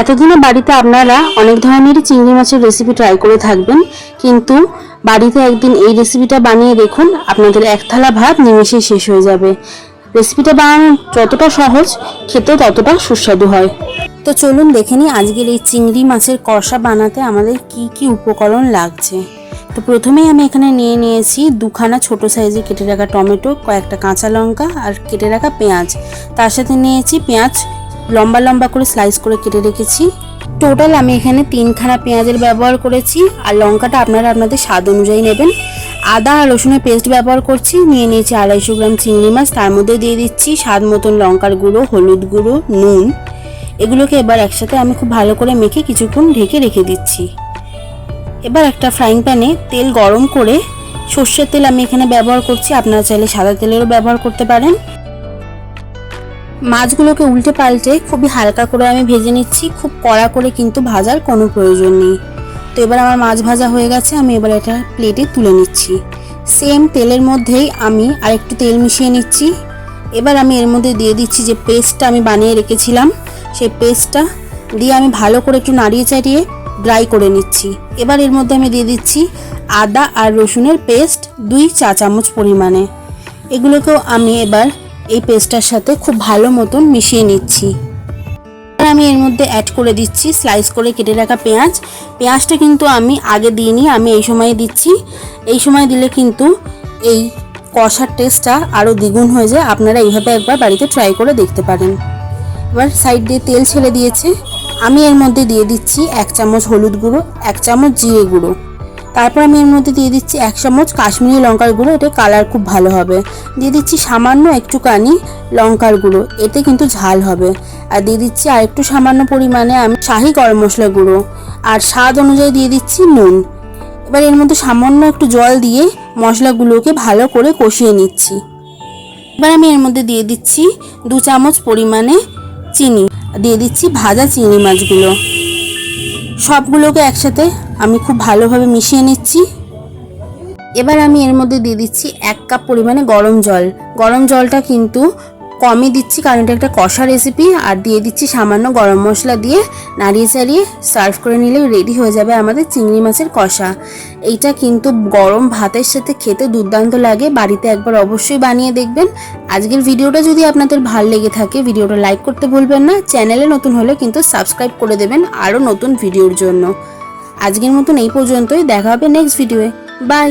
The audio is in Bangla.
এতদিনে বাড়িতে আপনারা অনেক ধরনেরই চিংড়ি মাছের রেসিপি ট্রাই করে থাকবেন। কিন্তু বাড়িতে একদিন এই রেসিপিটা বানিয়ে দেখুন, আপনাদের এক থালা ভাত নিমেষেই শেষ হয়ে যাবে। রেসিপিটা বানানো যতটা সহজ, খেতেও ততটা সুস্বাদু হয়। তো চলুন দেখে নিই আজকের এই চিংড়ি মাছের কষা বানাতে আমাদের কি কি উপকরণ লাগছে। তো প্রথমেই আমি এখানে নিয়ে নিয়েছি দুখানা ছোট সাইজে কেটে রাখা টমেটো, কয়েকটা কাঁচা লঙ্কা আর কেটে রাখা পেঁয়াজ। তার সাথে নিয়েছি পেঁয়াজ লম্বা লম্বা করে স্লাইস করে কেটে রেখেছি। টোটাল আমি এখানে তিনখানা পেঁয়াজের ব্যবহার করেছি আর লঙ্কাটা আপনারা আপনাদের স্বাদ অনুযায়ী নেবেন। আদা আর রসুনের পেস্ট ব্যবহার করছি, নিয়ে নিয়েছি আড়াইশো গ্রাম চিংড়ি মাছ, তার মধ্যে দিয়ে দিচ্ছি স্বাদ মতন লঙ্কার গুঁড়ো, হলুদ গুঁড়ো, নুন। এগুলোকে এবার একসাথে আমি খুব ভালো করে মেখে কিছুক্ষণ ঢেকে রেখে দিচ্ছি। এবার একটা ফ্রাইং প্যানে তেল গরম করে সর্ষের তেল আমি এখানে ব্যবহার করছি, আপনারা চাইলে সাদা তেলেরও ব্যবহার করতে পারেন। মাছগুলোকে উল্টে পাল্টে খুবই হালকা করে আমি ভেজে নিচ্ছি। খুব কড়া করে কিন্তু ভাজার কোনো প্রয়োজন নেই। তো এবার আমার মাছ ভাজা হয়ে গেছে, আমি এবার এটা প্লেটে তুলে নিচ্ছি। সেম তেলের মধ্যেই আমি আরেকটু তেল মিশিয়ে নিচ্ছি। এবার আমি এর মধ্যে দিয়ে দিচ্ছি যে পেস্টটা আমি বানিয়ে রেখেছিলাম, সেই পেস্টটা দিয়ে আমি ভালো করে একটু নাড়িয়ে চাড়িয়ে ড্রাই করে নিচ্ছি। এবার এর মধ্যে আমি দিয়ে দিচ্ছি আদা আর রসুনের পেস্ট দুই চা চামচ পরিমাণে। এগুলোকেও আমি এবার এই পেস্টটার সাথে খুব ভালো মতন মিশিয়ে নিচ্ছি। এবার আমি এর মধ্যে অ্যাড করে দিচ্ছি স্লাইস করে কেটে রাখা পেঁয়াজ। পেঁয়াজটা কিন্তু আমি আগে দিইনি, আমি এই সময় দিচ্ছি। এই সময় দিলে কিন্তু এই কষার টেস্টটা আরও দ্বিগুণ হয়ে যায়। আপনারা এইভাবে একবার বাড়িতে ট্রাই করে দেখতে পারেন। এবার সাইড দিয়ে তেল ছেড়ে দিয়েছে। আমি এর মধ্যে দিয়ে দিচ্ছি এক চামচ হলুদ গুঁড়ো, এক চামচ জিরে গুঁড়ো। তারপর আমি এর মধ্যে দিয়ে দিচ্ছি এক চামচ কাশ্মীরি লঙ্কার গুঁড়ো এটা কালার খুব ভালো হবে। দিয়ে দিচ্ছি সামান্য একটুখানি লঙ্কার গুঁড়ো, এতে কিন্তু ঝাল হবে। আর দিয়ে দিচ্ছি আর একটু সামান্য পরিমাণে আমি শাহি গরম মশলা গুঁড়ো। আর স্বাদ অনুযায়ী দিয়ে দিচ্ছি নুন। এবার এর মধ্যে সামান্য একটু জল দিয়ে মশলাগুলোকে ভালো করে কষিয়ে নিচ্ছি। এবার আমি এর মধ্যে দিয়ে দিচ্ছি দু চামচ পরিমাণে চিনি। দিয়ে দিচ্ছি ভাজা চিংড়ি মাছগুলো। সবগুলোকে একসাথে আমি খুব ভালোভাবে মিশিয়ে নিচ্ছি। এবার আমি এর মধ্যে দিয়ে দিচ্ছি এক কাপ পরিমাণে গরম জল। গরম জলটা কিন্তু কমই দিচ্ছি, কারণ এটা একটা কষা রেসিপি আর দিয়ে দিচ্ছি সামান্য গরম মশলা দিয়ে নাড়িয়ে চাড়িয়ে সার্ভ করে নিলে রেডি হয়ে যাবে আমাদের চিংড়ি মাছের কষা। এইটা কিন্তু গরম ভাতের সাথে খেতে দুর্দান্ত লাগে, বাড়িতে একবার অবশ্যই বানিয়ে দেখবেন। আজকের ভিডিওটা যদি আপনাদের ভালো লেগে থাকে, ভিডিওটা লাইক করতে ভুলবেন না চ্যানেলে নতুন হলে কিন্তু সাবস্ক্রাইব করে দেবেন আরও নতুন ভিডিওর জন্য। আজকের মতন এই পর্যন্তই, দেখা হবে নেক্সট ভিডিওয়ে বাই